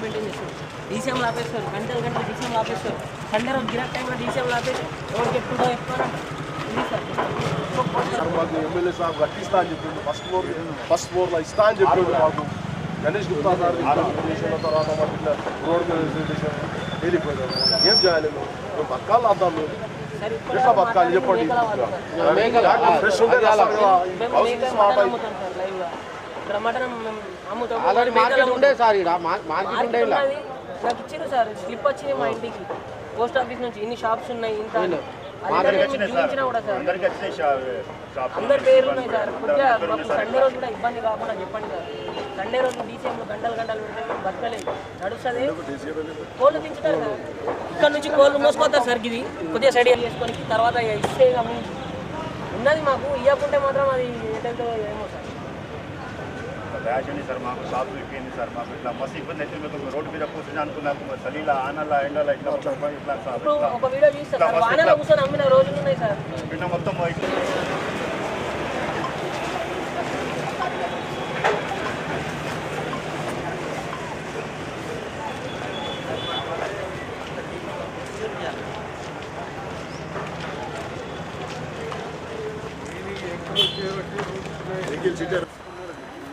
సెంటర్లో మెయింటైన్ చేస్తారు. డీసీఎంలు ఆపేస్తారు గంటలు గంటలు డీసీఎంలు ఆపేస్తారు సండే రోజు గిరాక్ టైంలో డీసీఎంలు ఆపేసి ఎవరికి ఎప్పుడో ఎక్కువ ఇది సార్. సార్ మాకు ఎమ్మెల్యే సార్ కట్టిస్తా అని చెప్పిండు. ఫస్ట్ ఫ్లోర్ ఫస్ట్ ఫ్లోర్లో ఇస్తా అని చెప్పిండు మాకు. గణేష్ గుప్తా సార్ చేసిన తర్వాత మాకు ఇట్లా రోడ్ మీద చేసిన వెళ్ళిపోయారు ఏం చేయాలి మేము? బతకాలి ఎట్లా బతకాలి చెప్పండి. ఫ్రెష్ ఉంటే రాస్తారు ఇక్కడ మటన్ అమ్ముతాం ఆల్రెడీ మార్కెట్. ఉండే సార్ ఇక్కడ మార్కెట్ ఉండే ఇలా. నాకు ఇచ్చారు సార్ స్లిప్ వచ్చింది మా ఇంటికి. పోస్ట్ ఆఫీస్ నుంచి ఇన్ని షాప్స్ ఉన్నాయి ఇంత చూపించినా కూడా సార్. అందరి పేర్లు ఉన్నాయి సార్ కొద్దిగా మాకు సండే రోజు కూడా ఇబ్బంది కాకుండా చెప్పండి సార్. సండే రోజు డీసీఎంలో గంటలు గంటలు పెడితే మేము బతకలేదు నడుస్తుంది. కోళ్ళు పెంచుతారు సార్. ఇక్కడ నుంచి కోళ్ళు మోసుకొస్తారు సార్ ఇది. కొద్దిగా సైడ్ చేసుకొని తర్వాత ఇస్తే ఉన్నది మాకు. ఇవ్వకుంటే మాత్రం అది ఏంటంటే ఏమో సార్. ర్యాష్ సార్ మాకు షాప్ అయిపోయింది సార్ మాకు ఇట్లా మస్తు ఇబ్బంది అవుతుంది మేము రోడ్డు మీద కూర్చొని అనుకున్నాము చలిలా ఆనలా ఎండలా ఇట్లా ఇట్లా ఇట్లా. సార్. ఇప్పుడు ఒక వీడియో చూస్తారు సార్ వానలో కూర్చొని అమ్మిన రోజులు ఉన్నాయి సార్ నిన్న మొత్తం ఇట్లా వెహికల్ సిటర్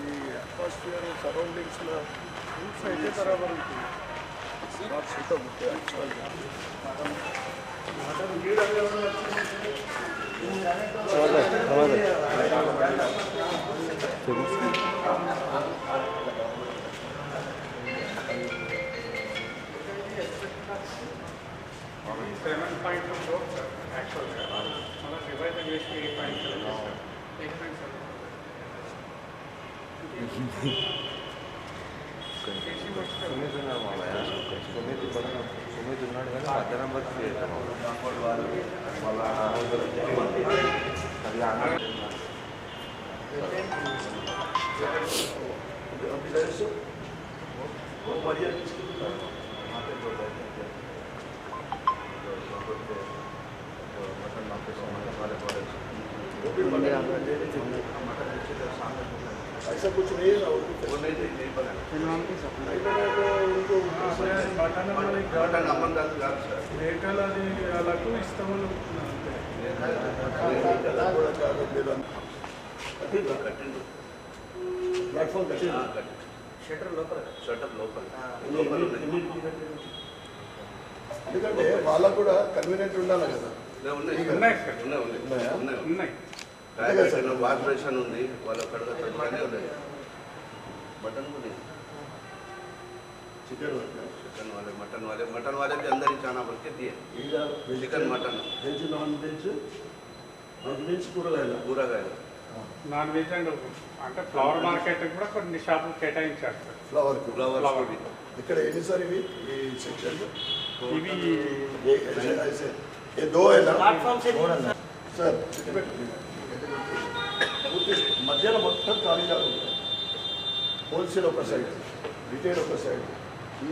ఈ అట్మాస్ఫియర్ సరౌండింగ్స్లో రూట్స్ అయితే బరాబర్ ఉంటుంది నాట్ సూటబుల్ యాక్చువల్గా seven point two crores sir యాక్చువల్గా మళ్ళీ రివైజ్ చేసి ఎయిట్ పాయింట్ సెవెన్ చేస్తారు ఎయిట్ పాయింట్ సెవెన్ ऐसा कुछ नहीं है ना वो कुछ नहीं नहीं बना नहीं बना तो उनको బటన్ మేకలు అది అలాగూ ఇస్తామని అనుకుంటున్నాను అంతే కూడా కాదు లోపల. లోపల ఎందుకంటే వాళ్ళకు కూడా కన్వీనియంట్ ఉండాలి కదా. ఉన్నాయి ఉన్నాయి. ఉంది వాళ్ళు అక్కడ మటన్ చికెన్ చికెన్ వాళ్ళే మటన్ వాళ్ళే. మటన్ అందరికి చాలా చికెన్ మటన్. నాన్ కూరగాయలు? కూరగాయలు. నాన్ వెజ్ అండ్ అంటే ఫ్లవర్ మార్కెట్ కూడా కొన్ని షాపులు కేటాయించారు. సార్ ఫ్లవర్ ఫ్లవర్స్ కూడా ఇక్కడ ఎన్ని సార్ ఇవి? ఈ సెక్షన్. ఇవి సార్ మధ్యలో మొత్తం ఖాళీగా ఉంటుంది హోల్సేల్ ఒక సైడ్ రిటైల్ ఒక సైడ్.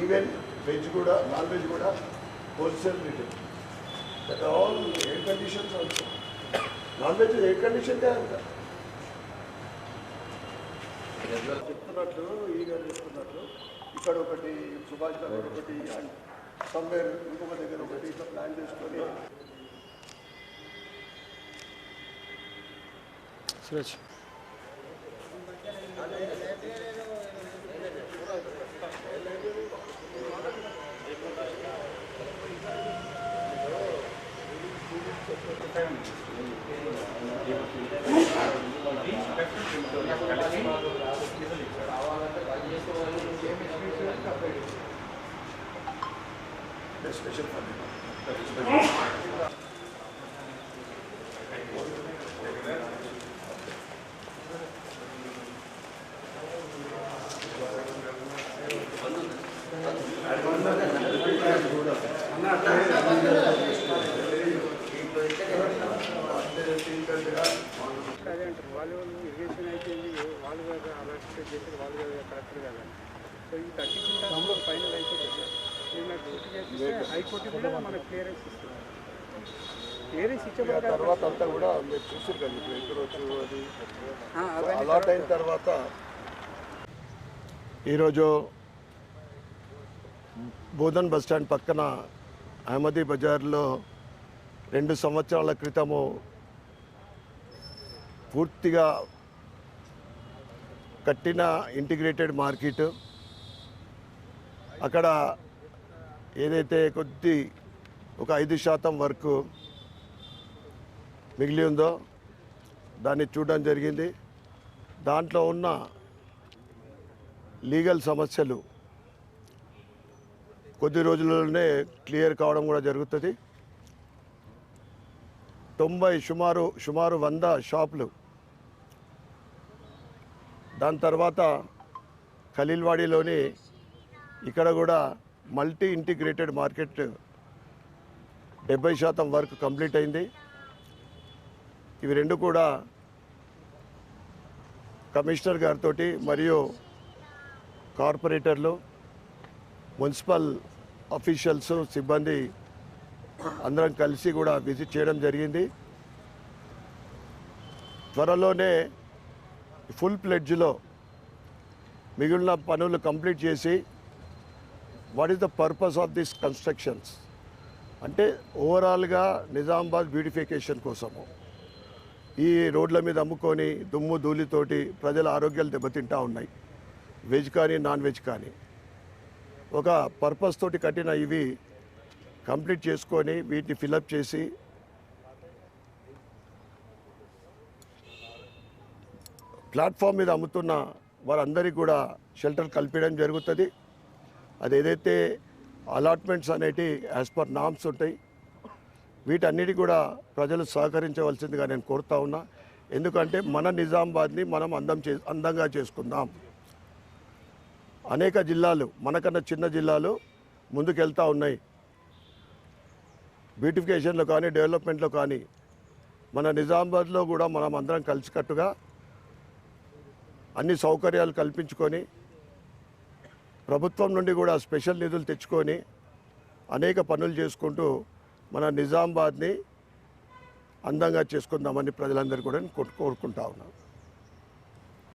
ఈవెన్ వెజ్ కూడా నాన్ వెజ్ కూడా wholesale retail. That all air conditions also non veg air condition అంట చెప్తున్నట్లు ఈ గారు చెప్తున్నట్లు ఇక్కడ ఒకటి సుభాష్ నగర్ ఒకటి సమ్వేర్ ఇంకొక దగ్గర ఒకటి ఇట్లా ప్లాన్ చేసుకొని. స్పెషల్ ఫండ్ అదే అంటారు. వాళ్ళు ఇరిగేషన్ అయిపోయింది వాళ్ళు కదా అలర్ట్ చేసి వాళ్ళు కరెక్ట్ కదా. సో ఈ థర్టీ క్వింటాల్స్ ఫైనల్ అయిపోతుంది సార్ ఇది నాకు డ్యూటీ చేస్తే హైకోర్టు కూడా మనకు క్లియరెన్స్ ఇస్తుంది క్లియరెన్స్ ఇచ్చే తర్వాత అంతా కూడా మీరు చూసారు కదా ఇప్పుడు ఎదురు వచ్చు అది అలాట్ అయిన తర్వాత ఈరోజు బోధన్ బస్ స్టాండ్ పక్కన అహ్మదీ బజార్లో రెండు సంవత్సరాల క్రితము పూర్తిగా కట్టిన ఇంటిగ్రేటెడ్ మార్కెట్. అక్కడ ఏదైతే కొద్ది ఒక ఐదు శాతం వరకు మిగిలి ఉందో దాన్ని చూడడం జరిగింది. దాంట్లో ఉన్న లీగల్ సమస్యలు కొద్ది రోజుల్లోనే క్లియర్ కావడం కూడా జరుగుతుంది. తొంభై సుమారు సుమారు వంద షాపులు. దాని తర్వాత ఖలీల్వాడిలోని ఇక్కడ కూడా మల్టీ ఇంటిగ్రేటెడ్ మార్కెట్ డెబ్బై శాతం వర్క్ కంప్లీట్ అయింది. ఇవి రెండు కూడా కమిషనర్ గారితో మరియు కార్పొరేటర్లు మున్సిపల్ అఫీషియల్స్ సిబ్బంది అందరం కలిసి కూడా విజిట్ చేయడం జరిగింది. త్వరలోనే ఫుల్ ప్లెడ్జ్లో మిగిలిన పనులు కంప్లీట్ చేసి what is the purpose of this constructions అంటే ఓవరాల్గా నిజామాబాద్ బ్యూటిఫికేషన్ కోసము. ఈ రోడ్ల మీద అమ్ముకొని దుమ్ము ధూళితోటి ప్రజల ఆరోగ్యాలు దెబ్బతింటా ఉన్నాయి. వెజ్ కానీ నాన్ వెజ్ కానీ. ఒక పర్పస్ తోటి కట్టిన ఇవి కంప్లీట్ చేసుకొని వీటిని ఫిలప్ చేసి ప్లాట్ఫామ్ మీద అమ్ముతున్న వారందరికీ కూడా షెల్టర్ కల్పించడం జరుగుతుంది. అది ఏదైతే అలాట్మెంట్స్ అనేటి యాజ్ పర్ నామ్స్ ఉంటాయి వీటన్నిటి కూడా ప్రజలు సహకరించవలసిందిగా నేను కోరుతా ఉన్నా. ఎందుకంటే మన నిజామాబాద్ని మనం అందం చే అందంగా చేసుకుందాం. అనేక జిల్లాలు మనకన్నా చిన్న జిల్లాలు ముందుకెళ్తూ ఉన్నాయి. బ్యూటిఫికేషన్లో కానీ డెవలప్మెంట్లో కానీ మన నిజామాబాద్లో కూడా మనం అందరం కలిసికట్టుగా అన్ని సౌకర్యాలు కల్పించుకొని ప్రభుత్వం నుండి కూడా స్పెషల్ నిధులు తెచ్చుకొని అనేక పనులు చేసుకుంటూ మన నిజామాబాద్ని అందంగా చేసుకుందామని ప్రజలందరూ కూడా కోరుకుంటా ఉన్నాను